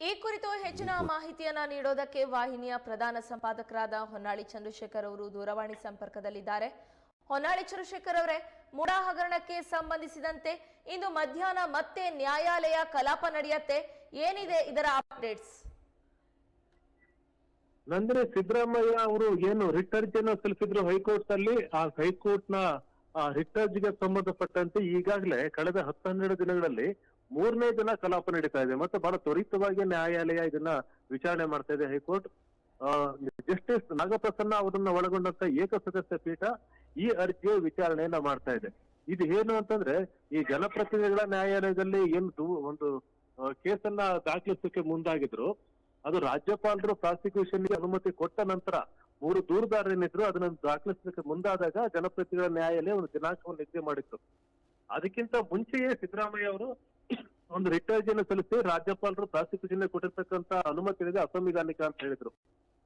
ಈ ಕುರಿತು ಹೆಚ್ಚಿನ ಮಾಹಿತಿಯನ್ನ ನೀಡೋದಕ್ಕೆ ವಾಹಿನಿಯ ಪ್ರಧಾನ ಸಂಪಾದಕರಾದ ಹೊನ್ನಾಳಿ ಚಂದ್ರಶೇಖರ್ ಅವರು ದೂರವಾಣಿ ಸಂಪರ್ಕದಲ್ಲಿದ್ದಾರೆ. ಹೊನ್ನಾಳಿ ಚಂದ್ರಶೇಖರ್ ಅವರೇ ಮುಡಾ ಹಗರಣಕ್ಕೆ ಸಂಬಂಧಿಸಿದಂತೆ ಇಂದು ಮಧ್ಯಾಹ್ನ ಮತ್ತೆ ನ್ಯಾಯಾಲಯ ಕಲಾಪ ನಡೆಯುತ್ತೆ. ಏನಿದೆ ಇದರ ಅಪ್ಡೇಟ್ಸ್ ನಂದಿನಿ ಸಿದ್ದರಾಮಯ್ಯ ಅವರು ಏನು ರಿಟ್ ಅರ್ಜಿಯನ್ನು ಸಲ್ಲಿಸಿದ್ರು ಹೈಕೋರ್ಟ್ ಅಲ್ಲಿ ಆ ಹೈಕೋರ್ಟ್ನ ರಿಟ್ ಅರ್ಜಿಗೆ ಸಂಬಂಧಪಟ್ಟಂತೆ ಈಗಾಗಲೇ ಕಳೆದ ಹತ್ತು ಹನ್ನೆರಡು ದಿನಗಳಲ್ಲಿ ಮೂರನೇ ದಿನ ಕಲಾಪ ನಡೀತಾ ಇದೆ. ಮತ್ತೆ ಬಹಳ ತ್ವರಿತವಾಗಿ ನ್ಯಾಯಾಲಯ ಇದನ್ನ ವಿಚಾರಣೆ ಮಾಡ್ತಾ ಇದೆ ಹೈಕೋರ್ಟ್. ಜಸ್ಟಿಸ್ ನಾಗಪ್ರಸನ್ನ ಅವರನ್ನ ಒಳಗೊಂಡಂತ ಏಕಸದಸ್ಯ ಪೀಠ ಈ ಅರ್ಜಿಯ ವಿಚಾರಣೆಯನ್ನ ಮಾಡ್ತಾ ಇದೆ. ಇದು ಏನು ಅಂತಂದ್ರೆ, ಈ ಜನಪ್ರತಿನಿಧಿಗಳ ನ್ಯಾಯಾಲಯದಲ್ಲಿ ಏನು ಒಂದು ಕೇಸನ್ನ ದಾಖಲಿಸಕ್ಕೆ ಮುಂದಾಗಿದ್ರು. ಅದು ರಾಜ್ಯಪಾಲರು ಪ್ರಾಸಿಕ್ಯೂಷನ್ ಅನುಮತಿ ಕೊಟ್ಟ ನಂತರ ಮೂರು ದೂರುದಾರರೇನಿದ್ರು ಅದನ್ನ ದಾಖಲಿಸಲಿಕ್ಕೆ ಮುಂದಾದಾಗ ಜನಪ್ರತಿನಿಧಿಗಳ ನ್ಯಾಯಾಲಯ ಒಂದು ದಿನಾಂಕವನ್ನು ನಿಗದಿ ಮಾಡಿತ್ತು. ಅದಕ್ಕಿಂತ ಮುಂಚೆಯೇ ಸಿದ್ದರಾಮಯ್ಯ ಅವರು ಒಂದು ರಿಟ್ ಅರ್ಜಿಯನ್ನು ಸಲ್ಲಿಸಿ ರಾಜ್ಯಪಾಲರು ಪ್ರಾಸಿಕ್ಯೂಷನ್ ಕೊಟ್ಟಿರ್ತಕ್ಕಂತ ಅನುಮತಿ ಇದೆ ಅಸಂವಿಧಾನಿಕ ಅಂತ ಹೇಳಿದ್ರು.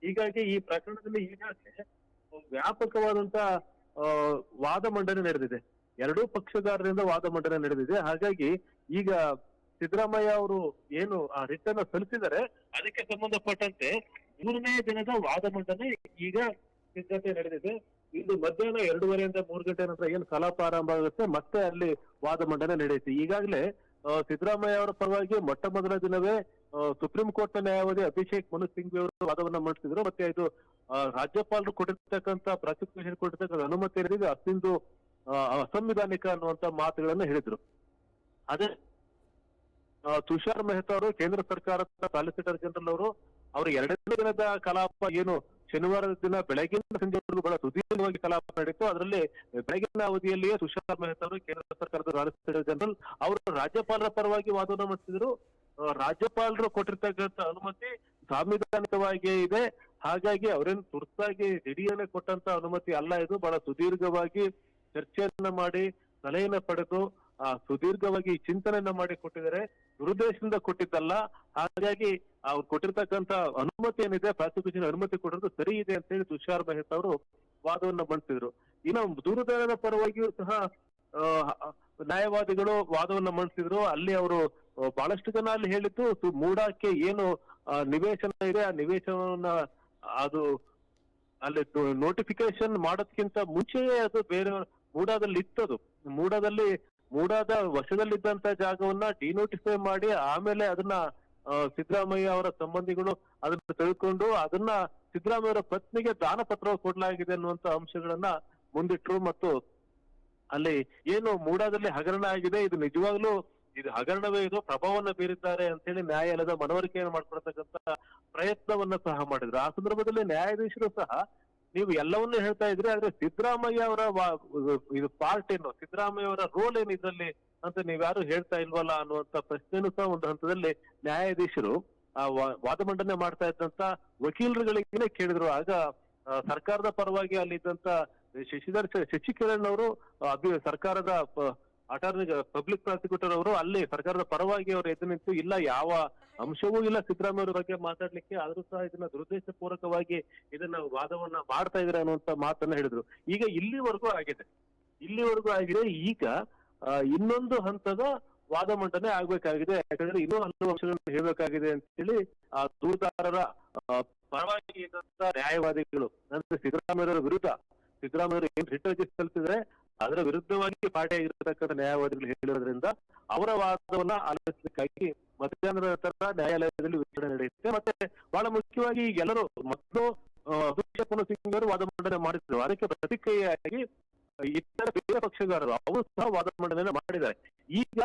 ಹೀಗಾಗಿ ಈ ಪ್ರಕರಣದಲ್ಲಿ ಈಗಾಗಲೇ ವ್ಯಾಪಕವಾದಂತ ವಾದ ಮಂಡನೆ ನಡೆದಿದೆ. ಎರಡೂ ಪಕ್ಷಗಾರರಿಂದ ವಾದ ಮಂಡನೆ ನಡೆದಿದೆ. ಹಾಗಾಗಿ ಈಗ ಸಿದ್ದರಾಮಯ್ಯ ಅವರು ಏನು ಆ ರಿಟ್ ಅನ್ನ ಸಲ್ಲಿಸಿದರೆ ಅದಕ್ಕೆ ಸಂಬಂಧಪಟ್ಟಂತೆ ಮೂರನೇ ದಿನದ ವಾದ ಮಂಡನೆ ಈಗ ಸಿದ್ಧತೆ ನಡೆದಿದೆ. ಇಂದು ಮಧ್ಯಾಹ್ನ ಎರಡೂವರೆಯಿಂದ ಮೂರು ಗಂಟೆ ನಂತರ ಏನು ಕಲಾಪ ಆರಂಭ ಆಗುತ್ತೆ, ಮತ್ತೆ ಅಲ್ಲಿ ವಾದ ಮಂಡನೆ ನಡೆಯುತ್ತೆ. ಈಗಾಗಲೇ ಸಿದ್ದರಾಮಯ್ಯ ಅವರ ಪರವಾಗಿ ಮೊಟ್ಟ ಮೊದಲ ದಿನವೇ ಸುಪ್ರೀಂ ಕೋರ್ಟ್ನ ನ್ಯಾಯವಾದಿ ಅಭಿಷೇಕ್ ಮನು ಸಿಂಘ್ವಿ ಅವರು ವಾದವನ್ನ ಮಂಡಿಸಿದ್ರು. ಮತ್ತೆ ಇದು ರಾಜ್ಯಪಾಲರು ಕೊಟ್ಟಿರ್ತಕ್ಕಂತ ಪ್ರಾಸಿಕ್ಯೂಷನ್ ಕೊಟ್ಟಿರ್ತಕ್ಕಂಥ ಅನುಮತಿ ಏನಿದೆ ಅಷ್ಟಿಂದು ಅಸಂವಿಧಾನಿಕ ಅನ್ನುವಂತ ಮಾತುಗಳನ್ನ ಹೇಳಿದ್ರು. ಅದೇ ತುಷಾರ್ ಮೆಹ್ತಾ ಅವರು ಕೇಂದ್ರ ಸರ್ಕಾರದ ಸಾಲಿಸಿಟರ್ ಜನರಲ್ ಅವರು ಅವರು ಎರಡನೇ ದಿನದ ಕಲಾಪ ಏನು ಶನಿವಾರದ ದಿನ ಬೆಳಗಿನ ಸಂಜೆ ಬಹಳ ಸುದೀರ್ಘವಾಗಿ ಕಲಾಪ ನಡೆಯಿತು. ಅದರಲ್ಲಿ ಬೆಳಗಿನ ಅವಧಿಯಲ್ಲಿಯೇ ತುಷಾರ್ ಮೆಹ್ತಾ ಅವರು ಕೇಂದ್ರ ಸರ್ಕಾರದ ಸಾಲಿಸಿಟರ್ ಜನರಲ್ ಅವರು ರಾಜ್ಯಪಾಲರ ಪರವಾಗಿ ವಾದವನ್ನು ಮಾಡುತ್ತಿದ್ದರು ಆ, ರಾಜ್ಯಪಾಲರು ಕೊಟ್ಟಿರ್ತಕ್ಕಂಥ ಅನುಮತಿ ಸಾಂವಿಧಾನಿಕವಾಗಿಯೇ ಇದೆ. ಹಾಗಾಗಿ ಅವರೇನು ತುರ್ತಾಗಿ ದಿಢೀರನೆ ಕೊಟ್ಟಂತ ಅನುಮತಿ ಅಲ್ಲ ಇದು. ಬಹಳ ಸುದೀರ್ಘವಾಗಿ ಚರ್ಚೆಯನ್ನ ಮಾಡಿ ಸಲಹೆಯನ್ನ ಪಡೆದು ಆ ಸುದೀರ್ಘವಾಗಿ ಚಿಂತನೆಯನ್ನ ಮಾಡಿ ಕೊಟ್ಟಿದ್ದಾರೆ. ದುರುದ್ದೇಶದಿಂದ ಕೊಟ್ಟಿದ್ದಲ್ಲ, ಹಾಗಾಗಿ ಅವ್ರು ಕೊಟ್ಟಿರ್ತಕ್ಕಂತ ಅನುಮತಿ ಏನಿದೆ ಪ್ರಾಸಿಕ್ಯೂಷನ್ ಅನುಮತಿ ಕೊಟ್ಟಿರೋದು ಸರಿ ಇದೆ ಅಂತ ಹೇಳಿ ತುಷಾರ್ ಮೆಹ್ತಾ ಅವರು ವಾದವನ್ನ ಮಂಡಿಸಿದ್ರು. ಇನ್ನು ದೂರುದಾರರ ಪರವಾಗಿಯೂ ಸಹ ನ್ಯಾಯವಾದಿಗಳು ವಾದವನ್ನ ಮಂಡಿಸಿದ್ರು. ಅಲ್ಲಿ ಅವರು ಬಹಳಷ್ಟು ಜನ ಅಲ್ಲಿ ಹೇಳಿದ್ದು ಮೂಡಕ್ಕೆ ಏನು ನಿವೇಶನ ಇದೆ, ಆ ನಿವೇಶನವನ್ನ, ಅದು, ಅಲ್ಲಿ ನೋಟಿಫಿಕೇಶನ್ ಮಾಡೋದ್ಕಿಂತ ಮುಂಚೆಯೇ ಅದು ಬೇರೆ ಮೂಡಾದಲ್ಲಿ ಇತ್ತದು. ಮೂಡಾದಲ್ಲಿ ಮೂಡಾದ ವಶದಲ್ಲಿದ್ದಂತ ಜಾಗವನ್ನ ಡಿನೋಟಿಫೈ ಮಾಡಿ ಆಮೇಲೆ ಅದನ್ನ ಸಿದ್ದರಾಮಯ್ಯ ಅವರ ಸಂಬಂಧಿಗಳು ಅದನ್ನ ತೆಗೆದುಕೊಂಡು ಅದನ್ನ ಸಿದ್ದರಾಮಯ್ಯ ಅವರ ಪತ್ನಿಗೆ ದಾನ ಪತ್ರ ಕೊಡಲಾಗಿದೆ ಅನ್ನುವಂತ ಅಂಶಗಳನ್ನ ಮುಂದಿಟ್ರು ಮತ್ತು ಅಲ್ಲಿ ಏನು ಮೂಡಾದಲ್ಲಿ ಹಗರಣ ಆಗಿದೆ, ಇದು ನಿಜವಾಗ್ಲೂ ಇದು ಹಗರಣವೇ ಇದು ಪ್ರಭಾವವನ್ನು ಬೀರಿದ್ದಾರೆ ಅಂತೇಳಿ ನ್ಯಾಯಾಲಯದ ಮನವರಿಕೆಯನ್ನು ಮಾಡ್ಕೊಳ್ತಕ್ಕಂತ ಪ್ರಯತ್ನವನ್ನ ಸಹ ಮಾಡಿದ್ರು. ಆ ಸಂದರ್ಭದಲ್ಲಿ ನ್ಯಾಯಾಧೀಶರು ಸಹ ನೀವು ಎಲ್ಲವನ್ನೂ ಹೇಳ್ತಾ ಇದ್ರಿ, ಆದ್ರೆ ಸಿದ್ದರಾಮಯ್ಯ ಅವರ ಇದು ಪಾರ್ಟ್ ಏನು? ಸಿದ್ದರಾಮಯ್ಯ ಅವರ ರೋಲ್ ಏನು ಇದ್ರಲ್ಲಿ ಅಂತ ನೀವ್ಯಾರು ಹೇಳ್ತಾ ಇಲ್ವಲ್ಲ ಅನ್ನುವಂತ ಪ್ರಶ್ನೆನೂ ಸಹ ಒಂದು ಹಂತದಲ್ಲಿ ನ್ಯಾಯಾಧೀಶರು ಆ ವಾದ ಮಂಡನೆ ಮಾಡ್ತಾ ಇದ್ದಂತ ವಕೀಲರುಗಳಿಗೆ ಕೇಳಿದ್ರು. ಆಗ ಸರ್ಕಾರದ ಪರವಾಗಿ ಅಲ್ಲಿದ್ದಂತ ಶಶಿಧರ್ ಶ- ಶಶಿಕಿರಣ್ ಅವರು, ಅಭಿ, ಸರ್ಕಾರದ ಅಟಾರ್ನಿ ಪಬ್ಲಿಕ್ ಪ್ರಾಸಿಕ್ಯೂಟರ್ ಅವರು ಅಲ್ಲಿ ಸರ್ಕಾರದ ಪರವಾಗಿ ಅವರು ಎದ್ದು ನಿಂತು ಇಲ್ಲ, ಯಾವ ಅಂಶವೂ ಇಲ್ಲ ಸಿದ್ದರಾಮಯ್ಯ ಅವರ ಬಗ್ಗೆ ಮಾತಾಡ್ಲಿಕ್ಕೆ, ಆದ್ರೂ ಸಹ ಇದನ್ನ ದುರುದ್ದೇಶ ಪೂರ್ವಕವಾಗಿ ಇದನ್ನ ವಾದವನ್ನ ಮಾಡ್ತಾ ಇದ್ದಾರೆ ಅನ್ನುವಂತ ಮಾತನ್ನ ಹೇಳಿದ್ರು. ಈಗ ಇಲ್ಲಿವರೆಗೂ ಆಗಿದೆ. ಇಲ್ಲಿವರೆಗೂ ಆಗಿದೆ. ಈಗ ಇನ್ನೊಂದು ಹಂತದ ವಾದ ಮಂಡನೆ ಆಗ್ಬೇಕಾಗಿದೆ. ಯಾಕಂದ್ರೆ ಇನ್ನೂ ಹಲವು ಅಂಶಗಳನ್ನು ಹೇಳ್ಬೇಕಾಗಿದೆ ಅಂತೇಳಿ ಆ ದೂರದಾರರ ಪರವಾಗಿ ಇದ್ದಂತ ನ್ಯಾಯವಾದಿಗಳು, ಅಂದ್ರೆ ಸಿದ್ದರಾಮಯ್ಯವರ ವಿರುದ್ಧ, ಸಿದ್ದರಾಮಯ್ಯ ಏನ್ ರಿಟ್ ಅರ್ಜಿ ಸಲ್ಲಿಸಿದ್ರೆ ಅದರ ವಿರುದ್ಧವಾಗಿ ಪಾಠ ಆಗಿರತಕ್ಕಂಥ ನ್ಯಾಯವಾದಿಗಳು ಹೇಳಿರೋದ್ರಿಂದ ಅವರ ವಾದವನ್ನ ಆಲಿಸಲಿಕ್ಕಾಗಿ ಮಧ್ಯಾಹ್ನದ ನಂತರ ನ್ಯಾಯಾಲಯದಲ್ಲಿ ವಿಚಾರಣೆ ನಡೆಯುತ್ತೆ. ಮತ್ತೆ ಬಹಳ ಮುಖ್ಯವಾಗಿ ಎಲ್ಲರೂ ಮೊದಲು ಅಭಿಷೇಕ್ ಮನು ಸಿಂಗ್ ಅವರು ವಾದ ಮಂಡನೆ ಮಾಡಿದ್ರು. ಅದಕ್ಕೆ ಪ್ರತಿಕ್ರಿಯೆಯಾಗಿ ಇತರ ಬೇರೆ ಪಕ್ಷಗಾರರು ಅವರು ಸಹ ವಾದ ಮಂಡನೆ ಮಾಡಿದ್ದಾರೆ. ಈಗ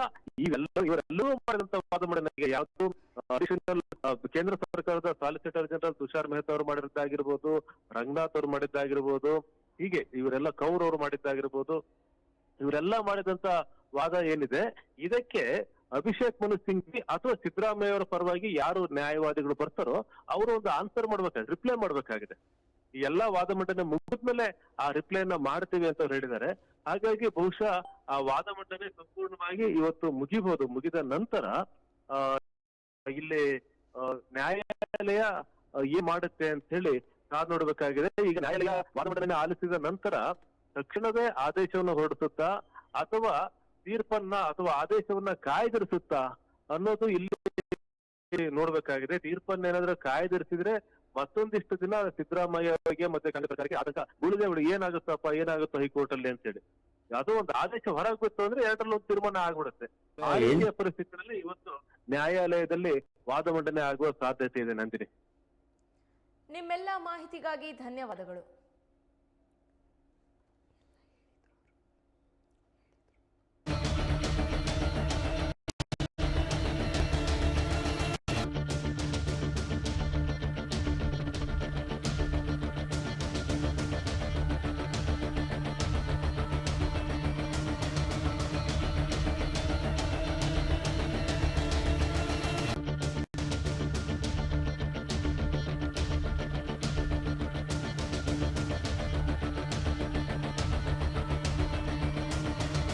ಇವೆಲ್ಲ ಇವರೆಲ್ಲರೂ ಮಾಡಿದಂತ ವಾದ ಮಂಡನೆಗೆ ಯಾವುದು ಅಡಿಷನಲ್ ಕೇಂದ್ರ ಸರ್ಕಾರದ ಸಾಲಿಸಿಟರ್ ಜನರಲ್ ತುಷಾರ್ ಮೆಹ್ತಾ ಅವರು ಮಾಡಿದ್ದಾಗಿರ್ಬೋದು, ರಂಗನಾಥ್ ಅವರು ಮಾಡಿದ್ದಾಗಿರ್ಬೋದು, ಹೀಗೆ ಇವರೆಲ್ಲ ಕೌರ್ ಅವರು ಮಾಡಿದ್ದಾಗಿರ್ಬೋದು, ಇವರೆಲ್ಲ ಮಾಡಿದಂತ ವಾದ ಏನಿದೆ, ಇದಕ್ಕೆ ಅಭಿಷೇಕ್ ಮನು ಸಿಂಘ್ವಿ ಅಥವಾ ಸಿದ್ದರಾಮಯ್ಯ ಅವರ ಪರವಾಗಿ ಯಾರು ನ್ಯಾಯವಾದಿಗಳು ಬರ್ತಾರೋ ಅವರು ಒಂದು ಆನ್ಸರ್ ಮಾಡ್ಬೇಕಾಗಿದೆ, ರಿಪ್ಲೈ ಮಾಡ್ಬೇಕಾಗಿದೆ. ಈ ಎಲ್ಲಾ ವಾದ ಮಂಡನೆ ಮುಗಿದ್ಮೇಲೆ ಆ ರಿಪ್ಲೈನ ಮಾಡ್ತೀವಿ ಅಂತ ಅವ್ರು ಹೇಳಿದ್ದಾರೆ. ಹಾಗಾಗಿ ಬಹುಶಃ ಆ ವಾದ ಮಂಡನೆ ಸಂಪೂರ್ಣವಾಗಿ ಇವತ್ತು ಮುಗಿಬಹುದು ಮುಗಿದ ನಂತರ, ಆ, ಇಲ್ಲಿ ನ್ಯಾಯಾಲಯ ಏನ್ ಮಾಡುತ್ತೆ ಅಂತ ಹೇಳಿ ಕಾದ್ ನೋಡ್ಬೇಕಾಗಿದೆ. ಈಗ ನ್ಯಾಯಾಲಯ ವಾದ ಮಂಡನೆ ಆಲಿಸಿದ ನಂತರ ತಕ್ಷಣವೇ ಆದೇಶವನ್ನು ಹೊರಡಿಸುತ್ತಾ ಅಥವಾ ತೀರ್ಪನ್ನ ಅಥವಾ ಆದೇಶವನ್ನ ಕಾಯ್ದಿರಿಸುತ್ತಾ ಅನ್ನೋದು ಇಲ್ಲಿ ನೋಡ್ಬೇಕಾಗಿದೆ. ತೀರ್ಪನ್ನೇನಾದ್ರೂ ಕಾಯ್ದಿರಿಸಿದ್ರೆ ಮತ್ತೊಂದಿಷ್ಟು ದಿನ ಸಿದ್ದರಾಮಯ್ಯ ಅವರಿಗೆ ಮತ್ತೆ ಕಂಡ ಸರ್ಕಾರಕ್ಕೆ ಆತಂಕ ಉಳಿದೆ ಬಿಡಿ ಏನಾಗುತ್ತಪ್ಪ ಏನಾಗುತ್ತೋ ಹೈಕೋರ್ಟ್ ಅಲ್ಲಿ ಅಂತೇಳಿ. ಅದು ಒಂದು ಆದೇಶ ಹೊರಗೆ ಬಿತ್ತು ಅಂದ್ರೆ ಎರಡರಲ್ಲಿ ಒಂದು ತೀರ್ಮಾನ ಆಗ್ಬಿಡುತ್ತೆ. ಆ ರೀತಿಯ ಪರಿಸ್ಥಿತಿಯಲ್ಲಿ ಇವತ್ತು ನ್ಯಾಯಾಲಯದಲ್ಲಿ ವಾದ ಮಂಡನೆ ಆಗುವ ಸಾಧ್ಯತೆ ಇದೆ ನಂದಿನಿ. ನಿಮ್ಮೆಲ್ಲ ಮಾಹಿತಿಗಾಗಿ ಧನ್ಯವಾದಗಳು.